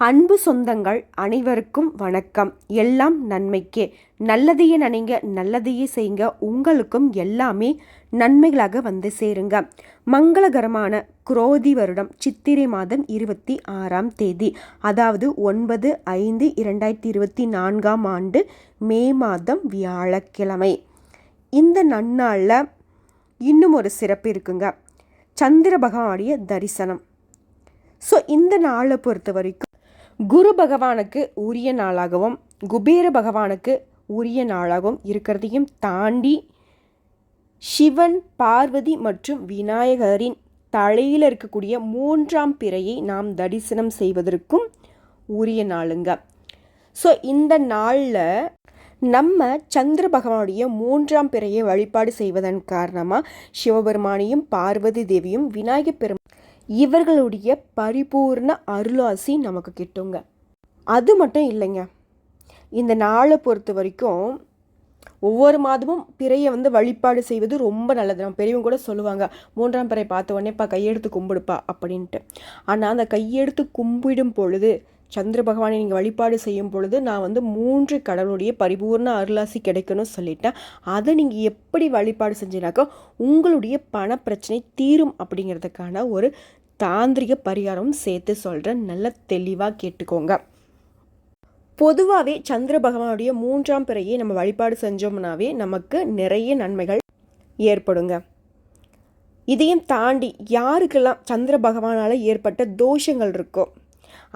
அன்பு சொந்தங்கள் அனைவருக்கும் வணக்கம். எல்லாம் நன்மைக்கே. நல்லதையே நினைங்க நல்லதையே செய்யுங்க. உங்களுக்கும் எல்லாமே நன்மைகளாக வந்து சேருங்க. மங்களகரமான குரோதி வருடம் சித்திரை மாதம் இருபத்தி ஆறாம் தேதி அதாவது ஒன்பது ஐந்து இரண்டாயிரத்தி இருபத்தி நான்காம் ஆண்டு மே மாதம் வியாழக்கிழமை. இந்த நன்னாளில் இன்னும் ஒரு சிறப்பு இருக்குங்க. சந்திர பகவானுடைய தரிசனம். ஸோ இந்த நாளை பொறுத்த வரைக்கும் குரு பகவானுக்கு உரிய நாளாகவும் குபேர பகவானுக்கு உரிய நாளாகவும் இருக்கிறதையும் தாண்டி சிவன் பார்வதி மற்றும் விநாயகரின் தலையில் இருக்கக்கூடிய மூன்றாம் பிறையை நாம் தரிசனம் செய்வதற்கும் உரிய நாளுங்க. ஸோ இந்த நாளில் நம்ம சந்திர பகவானுடைய மூன்றாம் பிறையை வழிபாடு செய்வதன் காரணமாக சிவபெருமானையும் பார்வதி தேவியும் விநாயகப் பெரும் இவர்களுடைய பரிபூர்ண அருளாசி நமக்கு கிட்டுங்க. அது மட்டும் இல்லைங்க. இந்த நாளை பொறுத்த வரைக்கும் ஒவ்வொரு மாதமும் பிறையை வந்து வழிபாடு செய்வது ரொம்ப நல்லது. நம்ம பெரியவங்க கூட சொல்லுவாங்க மூன்றாம் பிறை பார்த்த உடனேப்பா கையெடுத்து கும்பிடுப்பா அப்படின்ட்டு. ஆனால் அந்த கையெடுத்து கும்பிடும் பொழுது சந்திர பகவானை நீங்கள் வழிபாடு செய்யும் பொழுது நான் வந்து மூன்று கடவுளுடைய பரிபூர்ண அருளாசி கிடைக்கணும்னு சொல்லிட்டேன். அதை நீங்கள் எப்படி வழிபாடு செஞ்சினாக்கா உங்களுடைய பண பிரச்சனை தீரும் அப்படிங்கிறதுக்கான ஒரு தாந்திரிக பரிகாரமும் சேர்த்து சொல்கிறேன் நல்ல தெளிவாக கேட்டுக்கோங்க. பொதுவாகவே சந்திர பகவானுடைய மூன்றாம் பிறையை நம்ம வழிபாடு செஞ்சோம்னாவே நமக்கு நிறைய நன்மைகள் ஏற்படுங்க. இதையும் தாண்டி யாருக்கெல்லாம் சந்திர பகவானால் ஏற்பட்ட தோஷங்கள் இருக்கோ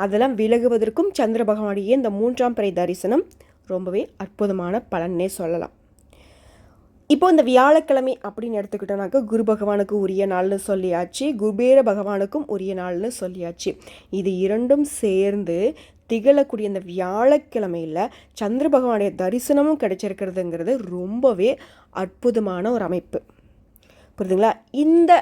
அதெல்லாம் விலகுவதற்கும் சந்திர பகவானுடைய இந்த மூன்றாம் பிறை தரிசனம் ரொம்பவே அற்புதமான பலன்னே சொல்லலாம். இப்போ இந்த வியாழக்கிழமை அப்படின்னு எடுத்துக்கிட்டோம்னாக்கா குரு பகவானுக்கு உரிய நாள்னு சொல்லியாச்சு குபேர பகவானுக்கும் உரிய நாள்னு சொல்லியாச்சு. இது இரண்டும் சேர்ந்து திகழக்கூடிய இந்த வியாழக்கிழமையில் சந்திர பகவானுடைய தரிசனமும் கிடைச்சிருக்கிறதுங்கிறது ரொம்பவே அற்புதமான ஒரு அமைப்பு. புரியுதுங்களா? இந்த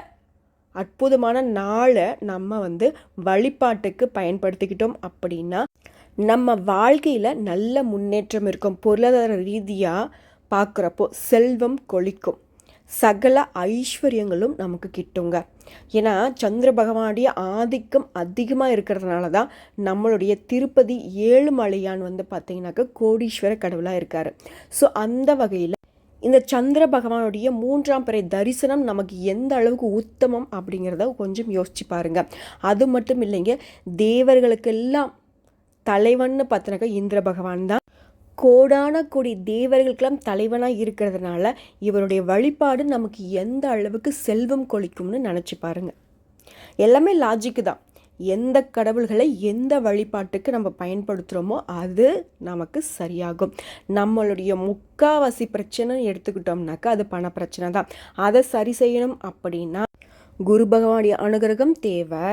அற்புதமான நாளை நம்ம வந்து வழிபாட்டுக்கு பயன்படுத்திக்கிட்டோம் அப்படின்னா நம்ம வாழ்க்கையில் நல்ல முன்னேற்றம் இருக்கும். பொருளாதார ரீதியாக பார்க்குறப்போ செல்வம் கொளிக்கும். சகல ஐஸ்வர்யங்களும் நமக்கு கிட்டுங்க. ஏன்னா சந்திர பகவானுடைய ஆதிக்கம் அதிகமாக இருக்கிறதுனால தான் நம்மளுடைய திருப்பதி ஏழுமலையான் வந்து பார்த்திங்கனாக்கா கோடீஸ்வர கடவுளாக இருக்கார். ஸோ அந்த வகையில் இந்த சந்திர பகவானுடைய மூன்றாம் பிறை தரிசனம் நமக்கு எந்த அளவுக்கு உத்தமம் அப்படிங்கிறத கொஞ்சம் யோசிச்சு பாருங்க. அது மட்டும் இல்லைங்க தேவர்களுக்கெல்லாம் தலைவன்னு பார்த்தினாக்கா இந்திர பகவான் தான். கோடான கோடி தேவர்களுக்கெல்லாம் தலைவனாக இருக்கிறதுனால இவருடைய வழிபாடு நமக்கு எந்த அளவுக்கு செல்வம் கொளிக்கும்னு நினச்சி பாருங்க. எல்லாமே லாஜிக்கு தான். எந்த கடவுள்களை எந்த வழிபாட்டுக்கு நம்ம பயன்படுத்துகிறோமோ அது நமக்கு சரியாகும். நம்மளுடைய முக்காவாசி பிரச்சனை எடுத்துக்கிட்டோம்னாக்கா அது பண பிரச்சனை தான். அதை சரி செய்யணும் அப்படின்னா குரு பகவானுடைய அனுகிரகம் தேவை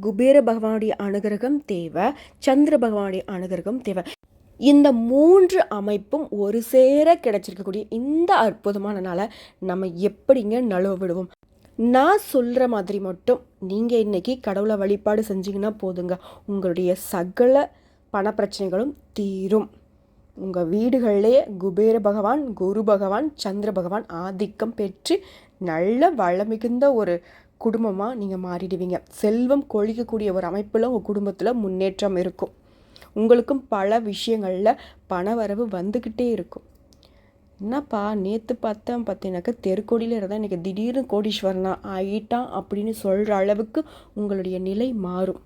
குபேர பகவானுடைய அனுகிரகம் தேவை சந்திர பகவானுடைய அனுகிரகம் தேவை. இந்த மூன்று அமைப்பும் ஒரு சேர கிடைச்சிருக்கக்கூடிய இந்த அற்புதமான நாளை நம்ம எப்படிங்க நழுவ விடுவோம்? நான் சொல்கிற மாதிரி மட்டும் நீங்கள் இன்றைக்கி கடவுளை வழிபாடு செஞ்சிங்கன்னா போதுங்க. உங்களுடைய சகல பண பிரச்சனைகளும் தீரும். உங்கள் வீடுகளிலே குபேர பகவான் குரு பகவான் சந்திர பகவான் ஆதிக்கம் பெற்று நல்ல வளமிகுந்த ஒரு குடும்பமாக நீங்கள் மாறிடுவீங்க. செல்வம் கொழிக்கக்கூடிய ஒரு அமைப்பில் உங்கள் குடும்பத்தில் முன்னேற்றம் இருக்கும். உங்களுக்கும் பல விஷயங்களில் பணவரவு வந்துக்கிட்டே இருக்கும். என்னப்பா நேற்று பார்த்தேன் பார்த்தீங்கன்னாக்கா தெருக்கோடியில் இருந்தால் இன்றைக்கி திடீர்னு கோடீஸ்வரனா ஆகிட்டான் அப்படின்னு சொல்கிற அளவுக்கு உங்களுடைய நிலை மாறும்.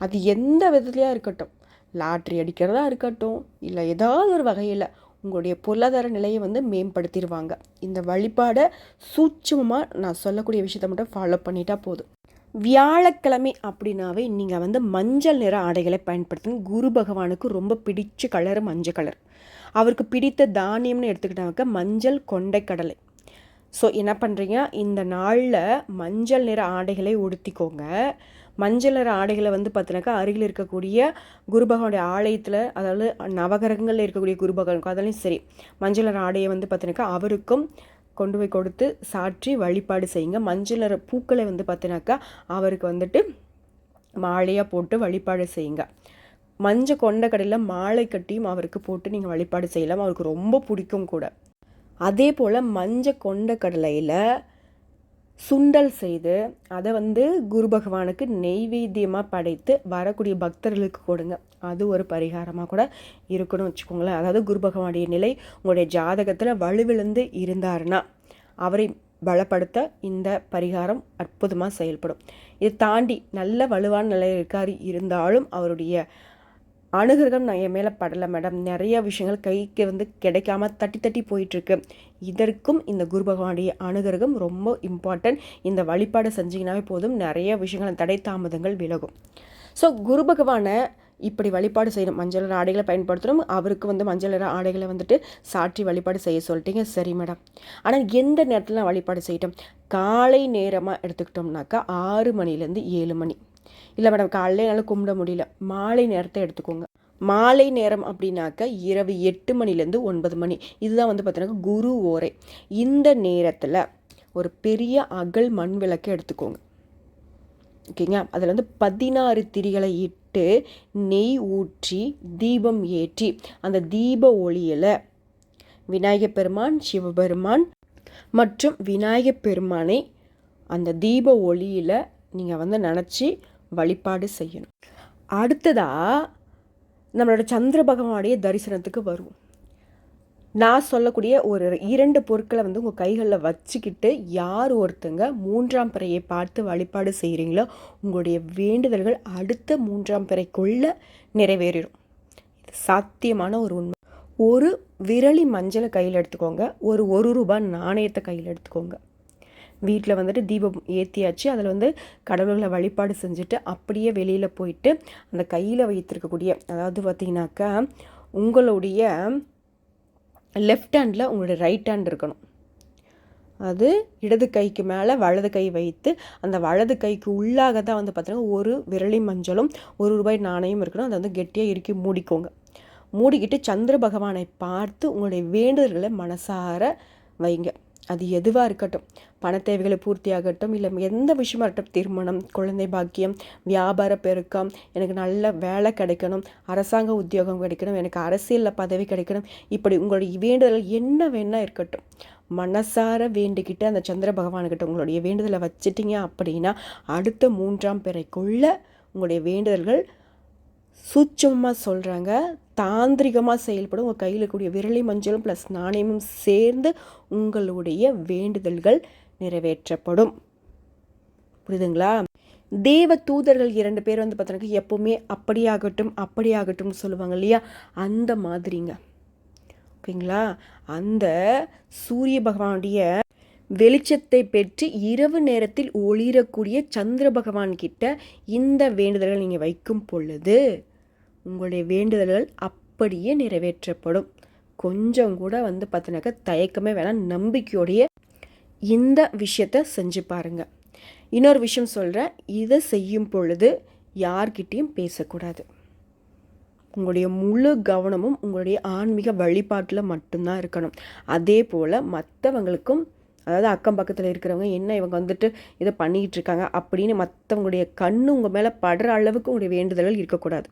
அது எந்த விதத்துலையாக இருக்கட்டும். லாட்ரி அடிக்கிறதா இருக்கட்டும் இல்லை ஏதாவது ஒரு வகையில் உங்களுடைய பொருளாதார நிலையை வந்து மேம்படுத்திடுவாங்க. இந்த வழிபாடை சூட்சமாக நான் சொல்லக்கூடிய விஷயத்த மட்டும் ஃபாலோ பண்ணிட்டா போதும். வியாழக்கிழமை அப்படின்னாவே நீங்கள் வந்து மஞ்சள் நிற ஆடைகளை பயன்படுத்தணும். குரு பகவானுக்கு ரொம்ப பிடிச்ச கலர் மஞ்சள் கலர் அவருக்கு பிடித்த தானியம்னு எடுத்துக்கிட்டாங்க மஞ்சள் கொண்டைக்கடலை. ஸோ என்ன பண்ணுறீங்க இந்த நாளில் மஞ்சள் நிற ஆடைகளை உடுத்திக்கோங்க. மஞ்சள் நிற ஆடைகளை வந்து பார்த்தினாக்கா அருகில் இருக்கக்கூடிய குரு பகவானுடைய ஆலயத்தில் அதாவது நவகரங்களில் இருக்கக்கூடிய குரு பகவானுக்கும் அதெல்லாம் சரி மஞ்சள் நிற ஆடையை வந்து பார்த்தினாக்கா அவருக்கும் கொண்டு போய் கொடுத்து சாற்றி வழிபாடு செய்யுங்க. மஞ்சள் நிற பூக்களை வந்து பார்த்தினாக்கா அவருக்கு வந்துட்டு மாலையாக போட்டு வழிபாடு செய்யுங்க. மஞ்சள் கொண்ட கடையில் மாலை கட்டியும் அவருக்கு போட்டு நீங்கள் வழிபாடு செய்யலாம். அவருக்கு ரொம்ப பிடிக்கும் கூட. அதே போல் மஞ்சள் கொண்ட கடலையில் சுண்டல் செய்து அதை வந்து குரு பகவானுக்கு நெய்வேத்தியமாக படைத்து வரக்கூடிய பக்தர்களுக்கு கொடுங்க. அது ஒரு பரிகாரமாக கூட இருக்கணும் வச்சுக்கோங்களேன். அதாவது குரு பகவானுடைய நிலை உங்களுடைய ஜாதகத்தில் வலுவிழுந்து இருந்தாருன்னா அவரை பலப்படுத்த இந்த பரிகாரம் அற்புதமாக செயல்படும். இதை தாண்டி நல்ல வலுவான நிலையில் இருக்கார் இருந்தாலும் அவருடைய அணுகிரகம் நான் என் மேலே படலை மேடம் நிறைய விஷயங்கள் கைக்கு வந்து கிடைக்காம தட்டி தட்டி போயிட்டுருக்கு. இதற்கும் இந்த குரு பகவானுடைய அணுகிரகம் ரொம்ப இம்பார்ட்டன்ட் இந்த வழிபாடு செஞ்சிங்கனாவே போதும். நிறைய விஷயங்கள் தடை தாமதங்கள் விலகும். ஸோ குரு பகவானை இப்படி வழிபாடு செய்யணும். மஞ்சள் நிற ஆடைகளை பயன்படுத்தணும். அவருக்கு வந்து மஞ்சள் நிற ஆடைகளை வந்துட்டு சாற்றி வழிபாடு செய்ய சொல்லிட்டீங்க. சரி மேடம் ஆனால் எந்த நேரத்தில் நான் வழிபாடு செய்யட்டும்? காலை நேரமாக எடுத்துக்கிட்டோம்னாக்கா ஆறு மணிலேருந்து ஏழு மணி. இல்லை மேடம் காலையில் என்னால் கும்பிட முடியல. மாலை நேரத்தை எடுத்துக்கோங்க. மாலை நேரம் அப்படின்னாக்க இரவு எட்டு மணிலேருந்து ஒன்பது மணி. இதுதான் வந்து பார்த்தீங்கன்னா குரு ஓரை. இந்த நேரத்தில் ஒரு பெரிய அகல் மண் விளக்கை எடுத்துக்கோங்க. ஓகேங்க? அதில் வந்து பதினாறு திரிகளை இட்டு நெய் ஊற்றி தீபம் ஏற்றி அந்த தீப ஒளியில் விநாயகப் பெருமான் சிவபெருமான் மற்றும் விநாயகப் பெருமானை அந்த தீப ஒளியில் நீங்கள் வந்து நினச்சி வழிபாடு செய்யணும். அடுத்ததாக நம்மளோட சந்திர பகவானுடைய தரிசனத்துக்கு வருவோம். நான் சொல்லக்கூடிய ஒரு இரண்டு பொருட்களை வந்து உங்கள் கைகளில் வச்சுக்கிட்டு யார் ஒருத்தங்க மூன்றாம் பிறையை பார்த்து வழிபாடு செய்கிறீங்களோ உங்களுடைய வேண்டுதல்கள் அடுத்த மூன்றாம் பிறைக்குள்ளே நிறைவேறிடும். இது சாத்தியமான ஒரு உண்மை. ஒரு விரலி மஞ்சளை கையில் எடுத்துக்கோங்க. ஒரு ஒரு ரூபாய் நாணயத்தை கையில் எடுத்துக்கோங்க. வீட்டில் வந்துட்டு தீபம் ஏற்றியாச்சு அதில் வந்து கடவுள்களை வழிபாடு செஞ்சுட்டு அப்படியே வெளியில் போயிட்டு அந்த கையில் வைத்திருக்கக்கூடிய அதாவது பார்த்திங்கனாக்கா உங்களுடைய லெஃப்ட் ஹேண்டில் உங்களுடைய ரைட் ஹேண்ட் இருக்கணும். அது இடது கைக்கு மேலே வலது கை வைத்து அந்த வலது கைக்கு உள்ளாக தான் வந்து பார்த்தீங்கன்னா ஒரு விரலி மஞ்சளும் ஒரு ரூபாய் நாணயம் இருக்கணும். அதை வந்து கெட்டியாக இறுக்கி மூடிக்கோங்க. மூடிக்கிட்டு சந்திர பகவானை பார்த்து உங்களுடைய வேண்டுதல்களை மனசார வைங்க. அது எதுவாக இருக்கட்டும். பண தேவைகளை இல்லை எந்த விஷயமா இருக்கட்டும் திருமணம் குழந்தை பாக்கியம் வியாபார பெருக்கம் எனக்கு நல்ல வேலை கிடைக்கணும் அரசாங்க உத்தியோகம் கிடைக்கணும் எனக்கு அரசியலில் பதவி கிடைக்கணும் இப்படி உங்களுடைய வேண்டுதல் என்ன வேணால் இருக்கட்டும். மனசார வேண்டிக்கிட்டு அந்த சந்திர பகவானுக்கிட்ட உங்களுடைய வேண்டுதலை வச்சிட்டிங்க அப்படின்னா அடுத்த மூன்றாம் பிறைக்குள்ள உங்களுடைய வேண்டுதல்கள் சூட்சமாக சொல்கிறாங்க தாந்திரிகமாக செயல்படும் உங்கள் கையில் கூடிய விரலி மஞ்சளும் ப்ளஸ் நாணயமும் சேர்ந்து உங்களுடைய வேண்டுதல்கள் நிறைவேற்றப்படும். புரியுதுங்களா? தேவ தூதர்கள் இரண்டு பேர் வந்து பார்த்தோன்னா எப்போவுமே அப்படியாகட்டும் அப்படியாகட்டும்னு சொல்லுவாங்க இல்லையா? அந்த மாதிரிங்க. ஓகேங்களா? அந்த சூரிய பகவானுடைய வெளிச்சத்தை பெற்று இரவு நேரத்தில் ஒளிரக்கூடிய சந்திர பகவான் கிட்ட இந்த வேண்டுதல்கள் நீங்கள் வைக்கும் பொழுது உங்களுடைய வேண்டுதல்கள் அப்படியே நிறைவேற்றப்படும். கொஞ்சம் கூட வந்து பார்த்தினாக்கா தயக்கமே வேணாம் நம்பிக்கையோடைய இந்த விஷயத்த செஞ்சு பாருங்கள் இன்னொரு விஷயம் சொல்கிறேன் இதை செய்யும் பொழுது யார்கிட்டேயும் பேசக்கூடாது. உங்களுடைய முழு கவனமும் உங்களுடைய ஆன்மீக வழிபாட்டில் மட்டும்தான் இருக்கணும். அதே போல் மற்றவங்களுக்கும் அதாவது அக்கம் பக்கத்தில் இருக்கிறவங்க என்ன இவங்க வந்துட்டு இதை பண்ணிக்கிட்டு இருக்காங்க அப்படின்னு மற்றவங்களுடைய கண்ணு உங்கள் மேலே படுற அளவுக்கு உங்களுடைய வேண்டுதல்கள் இருக்கக்கூடாது.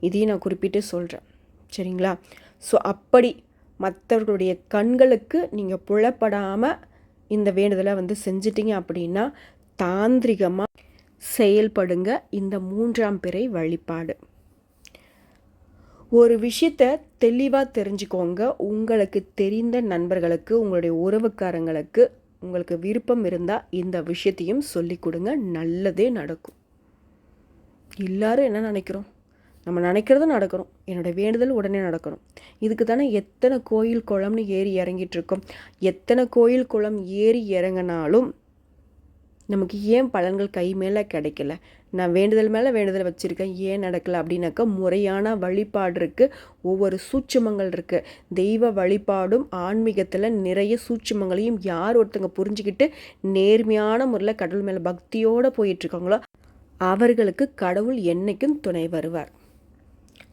இதையும் நான் குறிப்பிட்டு சொல்கிறேன் சரிங்களா? ஸோ அப்படி மற்றவர்களுடைய கண்களுக்கு நீங்கள் புலப்படாமல் இந்த வேண்டுதலை வந்து செஞ்சிட்டிங்க அப்படின்னா தாந்திரிகமாக செயல்படுங்க. இந்த மூன்றாம் பிறை வழிபாடு. ஒரு விஷயத்த தெளிவாக தெரிஞ்சுக்கோங்க. உங்களுக்கு தெரிந்த நண்பர்களுக்கு உங்களுடைய உறவுக்காரங்களுக்கு உங்களுக்கு விருப்பம் இருந்தால் இந்த விஷயத்தையும் சொல்லி கொடுங்க. நல்லதே நடக்கும். எல்லாரும் என்ன நினைக்கிறோம்? நம்ம நினைக்கிறதும் நடக்கணும். என்னோடய வேண்டுதல் உடனே நடக்கணும். இதுக்கு தானே எத்தனை கோயில் குளம்னு ஏறி இறங்கிட்டு இருக்கோம் எத்தனை கோயில் குளம் ஏறி இறங்கினாலும் நமக்கு ஏன் பலன்கள் கை மேலே கிடைக்கல? நான் வேண்டுதல் மேலே வேண்டுதல் வச்சுருக்கேன். ஏன் நடக்கலை அப்படின்னாக்கா முறையான வழிபாடு இருக்குது ஒவ்வொரு சூட்சமங்கள் இருக்குது தெய்வ வழிபாடும் ஆன்மீகத்தில் நிறைய சூட்சமங்களையும் யார் ஒருத்தங்க புரிஞ்சுக்கிட்டு நேர்மையான முறையில் கடவுள் மேலே பக்தியோடு போயிட்டுருக்காங்களோ அவர்களுக்கு கடவுள் என்றைக்கும் துணை வருவார்.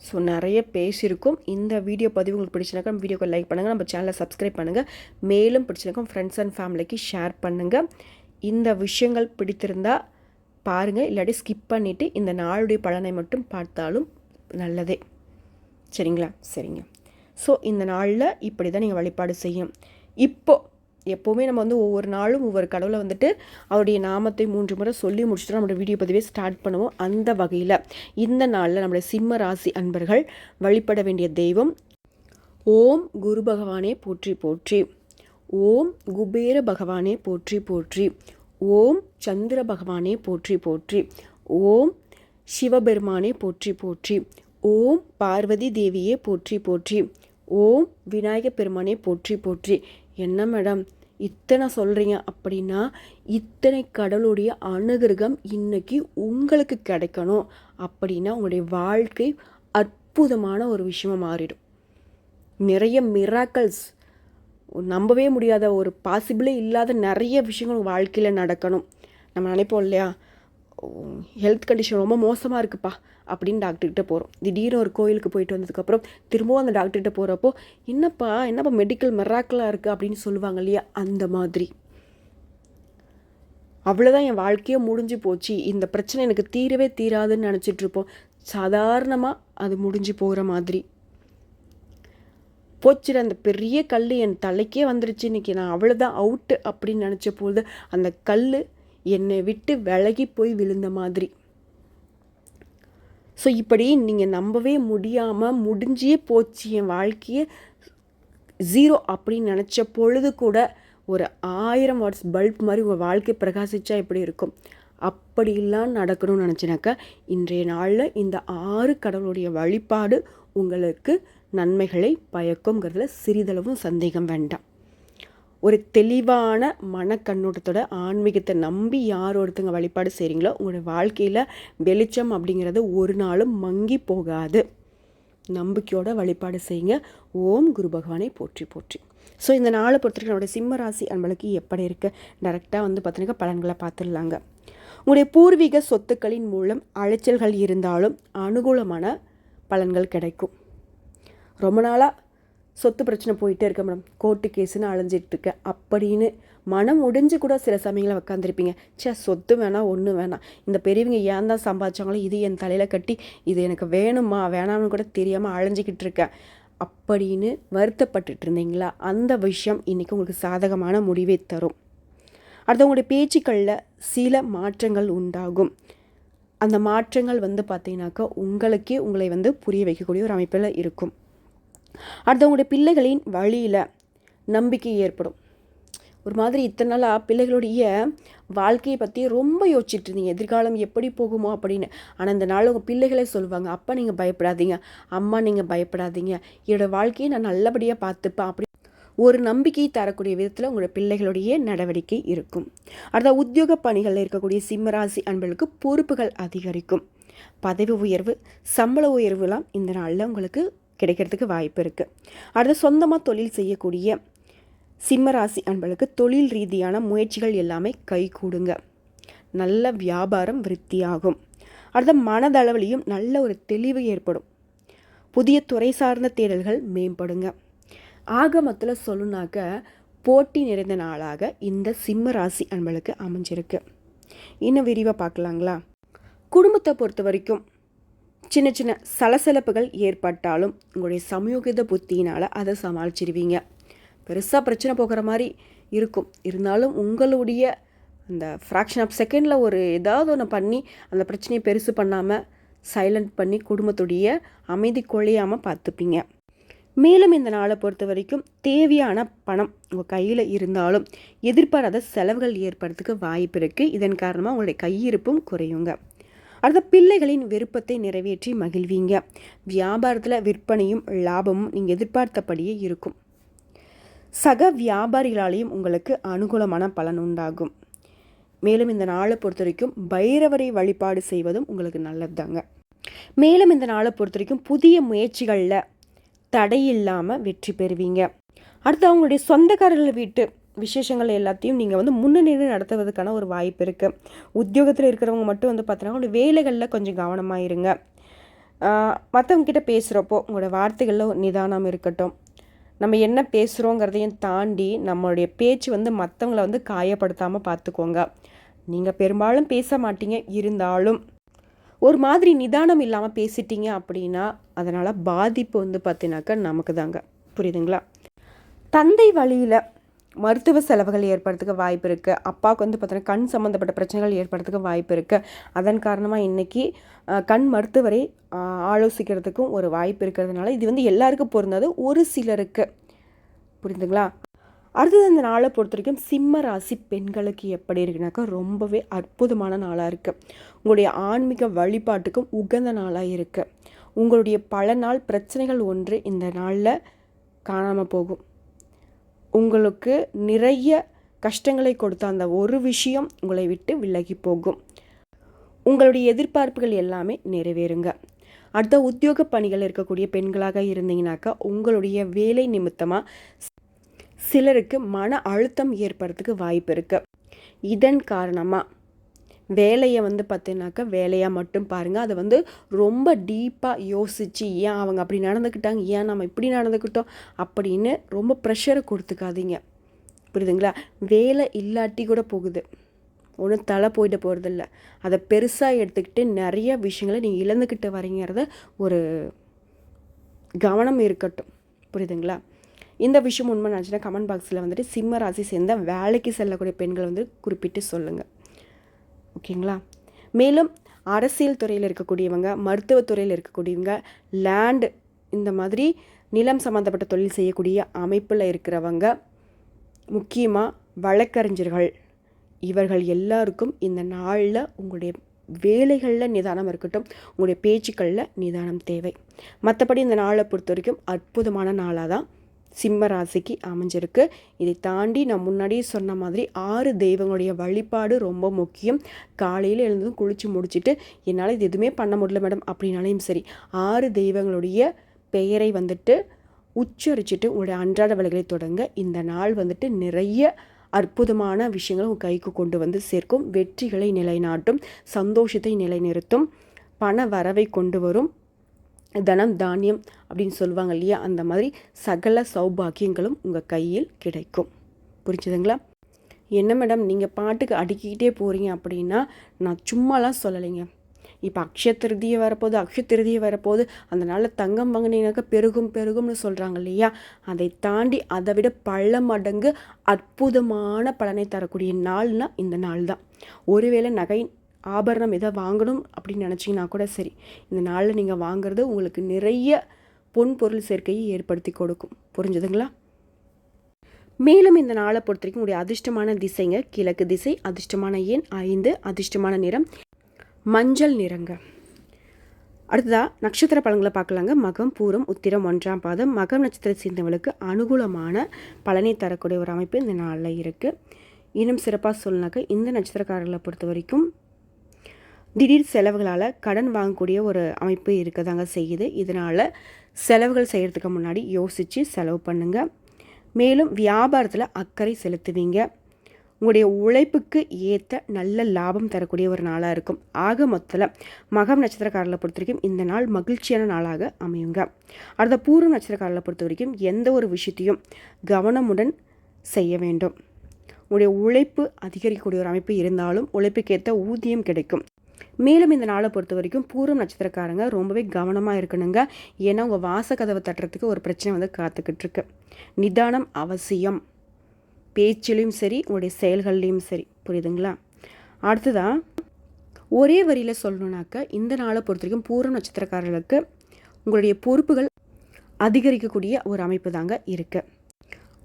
ஸோ நிறைய பேசியிருக்கும் இந்த வீடியோ பதிவு உங்களுக்கு பிடிச்சினாக்கா வீடியோக்கு லைக் பண்ணுங்கள் நம்ம சேனலை சப்ஸ்கிரைப் பண்ணுங்கள் மேலும் பிடிச்சினாக்கா ஃப்ரெண்ட்ஸ் அண்ட் ஃபேமிலிக்கு ஷேர் பண்ணுங்கள் இந்த விஷயங்கள் பிடித்திருந்தால் பாருங்கள் இல்லாட்டி ஸ்கிப் பண்ணிவிட்டு இந்த நாளுடைய பலனை மட்டும் பார்த்தாலும் நல்லதே. சரிங்களா? சரிங்க. ஸோ இந்த நாளில் இப்படி தான் நீங்கள் வழிபாடு செய்யும் இப்போது எப்போவுமே நம்ம வந்து ஒவ்வொரு நாளும் ஒவ்வொரு கடவுளை வந்துட்டு அவருடைய நாமத்தை மூன்று முறை சொல்லி முடிச்சுட்டு நம்மளோட வீடியோ பதிவே ஸ்டார்ட் பண்ணுவோம். அந்த வகையில் இந்த நாளில் நம்மளுடைய சிம்ம ராசி அன்பர்கள் வழிபட வேண்டிய தெய்வம் ஓம் குரு பகவானே போற்றி போற்றி. ஓம் குபேர பகவானே போற்றி போற்றி. ஓம் சந்திர பகவானே போற்றி போற்றி. ஓம் சிவபெருமானே போற்றி போற்றி. ஓம் பார்வதி தேவியே போற்றி போற்றி. ஓம் விநாயகப் பெருமானே போற்றி போற்றி. என்ன மேடம்? இத்தனை சொல்கிறீங்க அப்படின்னா இத்தனை கடலுடைய அனுகிரகம் இன்னைக்கு உங்களுக்கு கிடைக்கணும் அப்படின்னா உங்களுடைய வாழ்க்கை அற்புதமான ஒரு விஷயமாக மாறிடும். நிறைய மிராக்கல்ஸ் நம்பவே முடியாத ஒரு பாசிபிளே இல்லாத நிறைய விஷயங்கள் உங்கள் வாழ்க்கையில் நடக்கணும். நம்ம நினைப்போம் இல்லையா? ஹெல்த் கண்டிஷன் ரொம்ப மோசமாக இருக்குப்பா அப்படின்னு டாக்டர்கிட்ட போகிறோம் திடீர்னு ஒரு கோயிலுக்கு போயிட்டு வந்ததுக்கப்புறம் திரும்பவும் அந்த டாக்டர்கிட்ட போகிறப்போ என்னப்பா என்னப்பா மெடிக்கல் மெராக்கலாக இருக்குது அப்படின்னு சொல்லுவாங்க இல்லையா? அந்த மாதிரி. அவ்வளோதான் என் வாழ்க்கையே முடிஞ்சு போச்சு. இந்த பிரச்சனை எனக்கு தீரவே தீராதுன்னு நினச்சிட்ருப்போம் சாதாரணமாக அது முடிஞ்சு போகிற மாதிரி. போச்சுட அந்த பெரிய கல் என் தலைக்கே வந்துருச்சு. இன்றைக்கி நான் அவ்வளோதான் அவுட்டு அப்படின்னு நினச்ச பொழுது அந்த கல் என்னை விட்டு விலகி போய் விழுந்த மாதிரி. ஸோ இப்படி நீங்கள் நம்பவே முடியாமல் முடிஞ்சே போச்சு என் வாழ்க்கையை. ஜீரோ அப்படின்னு நினச்ச பொழுது கூட ஒரு ஆயிரம் வாட்ஸ் பல்ப் மாதிரி உங்கள் வாழ்க்கை பிரகாசித்தா எப்படி இருக்கும்? அப்படிலாம் நடக்கணும்னு நினச்சினாக்கா இன்றைய நாளில் இந்த ஆறு கடவுளுடைய வழிபாடு உங்களுக்கு நன்மைகளை பயக்குங்கிறதுல சிறிதளவும் சந்தேகம் வேண்டாம். ஒரு தெளிவான மனக்கண்ணோட்டத்தோட ஆன்மீகத்தை நம்பி யார் ஒருத்தங்க வழிபாடு செய்கிறீங்களோ உங்களோட வாழ்க்கையில் வெளிச்சம் அப்படிங்கிறது ஒரு நாளும் மங்கி போகாது. நம்பிக்கையோட வழிபாடு செய்யுங்க. ஓம் குரு பகவானை போற்றி போற்றி. ஸோ இந்த நாளை பொறுத்தவரைக்கும் நம்மளுடைய சிம்ம ராசி அன்பளுக்கு எப்படி இருக்குது டேரெக்டாக வந்து பார்த்தீங்கன்னா பலன்களை பார்த்துடலாங்க உங்களுடைய பூர்வீக சொத்துக்களின் மூலம் அலைச்சல்கள் இருந்தாலும் அனுகூலமான பலன்கள் கிடைக்கும். ரொம்ப நாளாக சொத்து பிரச்சனை போயிட்டே இருக்க மேடம். கோர்ட்டு கேஸுன்னு அலைஞ்சிட்டு அப்படின்னு மனம் முடிஞ்சு கூட சில சமயங்களில் உக்காந்துருப்பீங்க. சே சொத்து வேணாம் ஒன்று வேணாம் இந்த பெரியவங்க ஏன் தான் சம்பாதிச்சாங்களோ இது என் தலையில் கட்டி இது எனக்கு வேணுமா வேணாம்னு கூட தெரியாமல் அலைஞ்சிக்கிட்டு இருக்கேன். அப்படின்னு வருத்தப்பட்டுட்டு இருந்தீங்களா? அந்த விஷயம் இன்றைக்கி உங்களுக்கு சாதகமான முடிவை தரும். அடுத்தவங்களுடைய பேச்சுக்களில் சில மாற்றங்கள் உண்டாகும். அந்த மாற்றங்கள் வந்து பார்த்தீங்கன்னாக்கா உங்களுக்கே உங்களை வந்து புரிய வைக்கக்கூடிய ஒரு அமைப்பில் இருக்கும். அடுத்தவங்களுடைய பிள்ளைகளின் வழியில் நம்பிக்கை ஏற்படும். ஒரு மாதிரி இத்தனை நாளாக பிள்ளைகளுடைய வாழ்க்கையை பற்றி ரொம்ப யோசிச்சுட்டு இருந்தீங்க. எதிர்காலம் எப்படி போகுமோ அப்படின்னு. ஆனால் இந்த நாள் உங்கள் பிள்ளைகளே சொல்லுவாங்க அப்பா நீங்கள் பயப்படாதீங்க. அம்மா நீங்கள் பயப்படாதீங்க. என்னோடய வாழ்க்கையை நான் நல்லபடியாக பார்த்துப்பேன். அப்படி ஒரு நம்பிக்கை தரக்கூடிய விதத்தில் உங்களோட பிள்ளைகளுடைய நடவடிக்கை இருக்கும். அடுத்த உத்தியோக பணிகளில் இருக்கக்கூடிய சிம்மராசி அன்பர்களுக்கு பொறுப்புகள் அதிகரிக்கும். பதவி உயர்வு சம்பள உயர்வுலாம் இந்த நாளில் உங்களுக்கு கிடைக்கிறதுக்கு வாய்ப்பு இருக்குது அடுத்து சொந்தமாக தொழில் செய்யக்கூடிய சிம்மராசி அன்பளுக்கு தொழில் ரீதியான முயற்சிகள் எல்லாமே கை கூடுங்க. நல்ல வியாபாரம் விருத்தியாகும். அடுத்த மனதளவிலையும் நல்ல ஒரு தெளிவு ஏற்படும். புதிய துறை சார்ந்த தேடல்கள் மேம்படுங்க. ஆகமத்தில் சொல்லுனாக்க போட்டி நிறைந்த நாளாக இந்த சிம்ம ராசி அன்பளுக்கு அமைஞ்சிருக்கு. இன்னும் விரிவாக பார்க்கலாங்களா? குடும்பத்தை பொறுத்த வரைக்கும் சின்ன சின்ன சலசலப்புகள் ஏற்பட்டாலும் உங்களுடைய சமயோகித புத்தியினால் அதை சமாளிச்சிருவீங்க. பெருசாக பிரச்சனை போகிற மாதிரி இருக்கும். இருந்தாலும் உங்களுடைய அந்த ஃப்ராக்ஷன் ஆஃப் செகண்டில் ஒரு ஏதாவது ஒன்று பண்ணி அந்த பிரச்சனையை பெருசு பண்ணாமல் சைலண்ட் பண்ணி குடும்பத்துடைய அமைதி கொள்ளையாமல் பார்த்துப்பீங்க. மேலும் இந்த நாளை பொறுத்த வரைக்கும் தேவையான பணம் உங்கள் கையில் இருந்தாலும் எதிர்பாராத செலவுகள் ஏற்படுறதுக்கு வாய்ப்பு இருக்குது இதன் காரணமாக உங்களுடைய கையிருப்பும் குறையுங்க. அடுத்த பிள்ளைகளின் விருப்பத்தை நிறைவேற்றி மகிழ்வீங்க. வியாபாரத்தில் விற்பனையும் லாபமும் நீங்கள் எதிர்பார்த்தபடியே இருக்கும். சக வியாபாரிகளாலேயும் உங்களுக்கு அனுகூலமான பலன் உண்டாகும். மேலும் இந்த நாளை பொறுத்த வரைக்கும் பைரவரை வழிபாடு செய்வதும் உங்களுக்கு நல்லது தாங்க மேலும் இந்த நாளை பொறுத்த வரைக்கும் புதிய முயற்சிகளில் தடையில்லாமல் வெற்றி பெறுவீங்க. அடுத்து அவங்களுடைய சொந்தக்காரர்கள் வீட்டு விசேஷங்கள் எல்லாத்தையும் நீங்கள் வந்து முன்னணியில் நடத்துவதற்கான ஒரு வாய்ப்பு இருக்குது உத்தியோகத்தில் இருக்கிறவங்க மட்டும் வந்து பார்த்தீங்கன்னா உங்களோட வேலைகளில் கொஞ்சம் கவனமாக இருங்க. மற்றவங்கிட்ட பேசுகிறப்போ உங்களோட வார்த்தைகளில் நிதானம் இருக்கட்டும். நம்ம என்ன பேசுகிறோங்கிறதையும் தாண்டி நம்மளுடைய பேச்சு வந்து மற்றவங்கள வந்து காயப்படுத்தாமல் பார்த்துக்கோங்க நீங்கள் பெரும்பாலும் பேச மாட்டீங்க இருந்தாலும். ஒரு மாதிரி நிதானம் இல்லாமல் பேசிட்டீங்க அப்படின்னா அதனால் பாதிப்பு வந்து பார்த்தீங்கன்னாக்கா நமக்கு தாங்க புரியுதுங்களா? தந்தை வழியில் மருத்துவ செலவுகள் ஏற்படுறதுக்கு வாய்ப்பு இருக்குது அப்பாவுக்கு வந்து பார்த்தோன்னா கண் சம்மந்தப்பட்ட பிரச்சனைகள் ஏற்படுறதுக்கு வாய்ப்பு இருக்குது அதன் காரணமாக இன்றைக்கி கண் மருத்துவரை ஆலோசிக்கிறதுக்கும் ஒரு வாய்ப்பு இருக்கிறதுனால இது வந்து எல்லாருக்கும் பொருந்தாது. ஒரு சிலருக்கு. புரிந்துங்களா? அடுத்தது இந்த நாளை பொறுத்த வரைக்கும் சிம்ம ராசி பெண்களுக்கு எப்படி இருக்குனாக்கா ரொம்பவே அற்புதமான நாளாக இருக்குது உங்களுடைய ஆன்மீக வழிபாட்டுக்கும் உகந்த நாளாக இருக்குது உங்களுடைய பல நாள் பிரச்சனைகள் ஒன்று இந்த நாளில் காணாமல் போகும். உங்களுக்கு நிறைய கஷ்டங்களை கொடுத்த அந்த ஒரு விஷயம் உங்களை விட்டு விலகி போகும். உங்களுடைய எதிர்பார்ப்புகள் எல்லாமே நிறைவேறுங்க. அடுத்த உத்தியோக பணிகள் இருக்கக்கூடிய பெண்களாக இருந்தீங்கனாக்கா உங்களுடைய வேலை நிமித்தமாக சிலருக்கு மன அழுத்தம் ஏற்படுறதுக்கு வாய்ப்பு இருக்குது இதன் காரணமாக வேலையை வந்து பார்த்தீங்கன்னாக்கா வேலையாக மட்டும் பாருங்கள் அதை வந்து ரொம்ப டீப்பாக யோசித்து ஏன் அவங்க அப்படி நடந்துக்கிட்டாங்க? ஏன் நம்ம இப்படி நடந்துக்கிட்டோம்? அப்படின்னு ரொம்ப ப்ரெஷரை கொடுத்துக்காதீங்க. புரியுதுங்களா? வேலை இல்லாட்டி கூட போகுது. ஒன்றும் தலை போயிட போகிறதில்ல அதை பெருசாக எடுத்துக்கிட்டு நிறைய விஷயங்களை நீங்கள் இழந்துக்கிட்டு வரீங்கிறத ஒரு கவனம் இருக்கட்டும். புரியுதுங்களா? இந்த விஷயம் உண்மை நினச்சினா கமெண்ட் பாக்ஸில் வந்துட்டு சிம்ம ராசி சேர்ந்த வேலைக்கு செல்லக்கூடிய பெண்கள் வந்து குறிப்பிட்டு சொல்லுங்கள் ஓகேங்களா? மேலும் அரசியல் துறையில் இருக்கக்கூடியவங்க மருத்துவத்துறையில் இருக்கக்கூடியவங்க லேண்டு இந்த மாதிரி நிலம் சம்மந்தப்பட்ட தொழில் செய்யக்கூடிய அமைப்பில் இருக்கிறவங்க முக்கியமாக வழக்கறிஞர்கள். இவர்கள் எல்லாருக்கும் இந்த நாளில் உங்களுடைய வேலைகளில் நிதானம் இருக்கட்டும் உங்களுடைய பேச்சுக்களில் நிதானம் தேவை. மற்றபடி இந்த நாளை பொறுத்த வரைக்கும் அற்புதமான நாளாக தான் சிம்ம ராசிக்கு அமைஞ்சிருக்கு. இதை தாண்டி நான் முன்னாடியே சொன்ன மாதிரி ஆறு தெய்வங்களுடைய வழிபாடு ரொம்ப முக்கியம். காலையில் எழுந்ததும் குளித்து முடிச்சுட்டு என்னால் இது எதுவுமே பண்ண முடியல மேடம் அப்படின்னாலையும் சரி ஆறு தெய்வங்களுடைய பெயரை வந்துட்டு உச்சரிச்சுட்டு உங்களுடைய அன்றாட வேலைகளை தொடங்க இந்த நாள் வந்துட்டு நிறைய அற்புதமான விஷயங்களை உங்கள் கைக்கு கொண்டு வந்து சேர்க்கும். வெற்றிகளை நிலைநாட்டும் சந்தோஷத்தை நிலைநிறுத்தும் பண வரவை கொண்டு வரும். தனம் தானியம் அப்படின்னு சொல்லுவாங்க இல்லையா? அந்த மாதிரி சகல சௌபாக்கியங்களும் உங்கள் கையில் கிடைக்கும். புரிஞ்சுதுங்களா? என்ன மேடம் நீங்கள் பாட்டுக்கு அடுக்கிக்கிட்டே போகிறீங்க அப்படின்னா நான் சும்மாலாம் சொல்லலைங்க. இப்போ அக்ஷய திருதியை வரப்போகுது அக்ஷய திருதியை வரப்போகுது. அந்த நாளில் தங்கம் வாங்கினீங்கனாக்கா பெருகும் பெருகும்னு சொல்கிறாங்க இல்லையா? அதை தாண்டி அதை விட பல மடங்கு அற்புதமான பலனை தரக்கூடிய நாள்னால் இந்த நாள் தான் ஒருவேளை நகை ஆபரணம் எதை வாங்கணும் அப்படின்னு நினச்சிங்கன்னா கூட சரி இந்த நாளில் நீங்கள் வாங்குறது உங்களுக்கு நிறைய பொன் பொருள் சேர்க்கையை ஏற்படுத்தி கொடுக்கும். புரிஞ்சுதுங்களா? மேலும் இந்த நாளை பொறுத்த வரைக்கும் உடைய அதிர்ஷ்டமான திசைங்க கிழக்கு திசை அதிர்ஷ்டமான எண் ஐந்து அதிர்ஷ்டமான நிறம் மஞ்சள் நிறங்க. அடுத்ததாக நட்சத்திர பலன்களை பார்க்கலாங்க. மகம் பூரம் உத்திரம் ஒன்றாம் பாதம். மகம் நட்சத்திர சேர்ந்தவங்களுக்கு அனுகூலமான பலனை தரக்கூடிய ஒரு அமைப்பு இந்த நாளில் இருக்குது இன்னும் சிறப்பாக சொல்லனாக்க இந்த நட்சத்திரக்காரர்களை பொறுத்த வரைக்கும் திடீர் செலவுகளால் கடன் வாங்கக்கூடிய ஒரு அமைப்பு இருக்கதாங்க செய்யுது. இதனால் செலவுகள் செய்கிறதுக்கு முன்னாடி யோசித்து செலவு பண்ணுங்கள் மேலும் வியாபாரத்தில் அக்கறை செலுத்துவீங்க. உங்களுடைய உழைப்புக்கு ஏற்ற நல்ல லாபம் தரக்கூடிய ஒரு நாளாக இருக்கும். ஆக மொத்தத்தில் மகம் நட்சத்திரக்காரர்களை பொறுத்த வரைக்கும் இந்த நாள் மகிழ்ச்சியான நாளாக அமையுங்க. அடுத்த பூர்வ நட்சத்திரக்காரர்களை பொறுத்த வரைக்கும் எந்த ஒரு விஷயத்தையும் கவனமுடன் செய்ய வேண்டும். உங்களுடைய உழைப்பு அதிகரிக்கக்கூடிய ஒரு அமைப்பு இருந்தாலும் உழைப்புக்கேற்ற ஊதியம் கிடைக்கும். மேலும் இந்த நாளை பொறுத்த வரைக்கும் பூர்வம் நட்சத்திரக்காரங்க ரொம்பவே கவனமாக இருக்கணுங்க. ஏன்னா உங்கள் வாச கதவை தட்டுறதுக்கு ஒரு பிரச்சனை வந்து காத்துக்கிட்டு இருக்கு நிதானம் அவசியம். பேச்சிலையும் சரி உங்களுடைய செயல்கள்லையும் சரி. புரியுதுங்களா? அடுத்ததான் ஒரே வரியில் சொல்லணுன்னாக்க இந்த நாளை பொறுத்த வரைக்கும் பூரம் நட்சத்திரக்காரர்களுக்கு உங்களுடைய பொறுப்புகள் அதிகரிக்கக்கூடிய ஒரு அமைப்பு தாங்க இருக்குது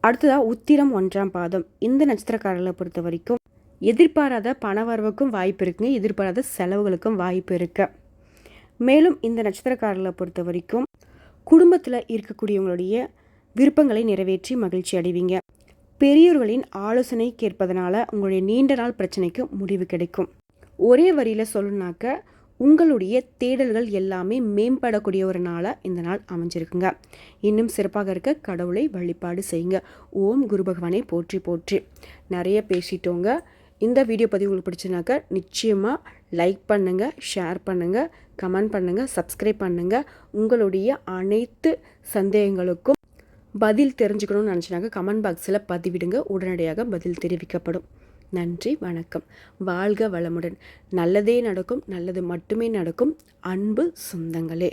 அடுத்ததாக உத்திரம் ஒன்றாம் பாதம். இந்த நட்சத்திரக்காரர்களை பொறுத்த வரைக்கும் எதிர்பாராத பண வரவுக்கும் வாய்ப்பு இருக்குங்க. எதிர்பாராத செலவுகளுக்கும் வாய்ப்பு இருக்கு. மேலும் இந்த நட்சத்திரக்காரர்களை பொறுத்த வரைக்கும் குடும்பத்தில் இருக்கக்கூடியவங்களுடைய விருப்பங்களை நிறைவேற்றி மகிழ்ச்சி அடைவீங்க. பெரியோர்களின் ஆலோசனை கேட்பதனால உங்களுடைய நீண்ட நாள் பிரச்சனைக்கு முடிவு கிடைக்கும். ஒரே வரியில் சொல்லணுனாக்க உங்களுடைய தேடல்கள் எல்லாமே மேம்படக்கூடிய ஒரு நாளாக இந்த நாள் அமைஞ்சிருக்குங்க. இன்னும் சிறப்பாக இருக்க கடவுளை வழிபாடு செய்யுங்க. ஓம் குரு பகவானை போற்றி போற்றி. நிறைய பேசிட்டோங்க. இந்த வீடியோ பதிவு உங்களுக்கு பிடிச்சினாக்கா நிச்சயமாக லைக் பண்ணுங்கள் ஷேர் பண்ணுங்கள் கமெண்ட் பண்ணுங்கள் சப்ஸ்கிரைப் பண்ணுங்கள் உங்களுடைய அனைத்து சந்தேகங்களுக்கும் பதில் தெரிஞ்சுக்கணும்னு நினச்சினாக்க கமெண்ட் பாக்ஸில் பதிவிடுங்க. உடனடியாக பதில் தெரிவிக்கப்படும். நன்றி வணக்கம். வாழ்க வளமுடன். நல்லதே நடக்கும் நல்லது மட்டுமே நடக்கும். அன்பு சொந்தங்களே.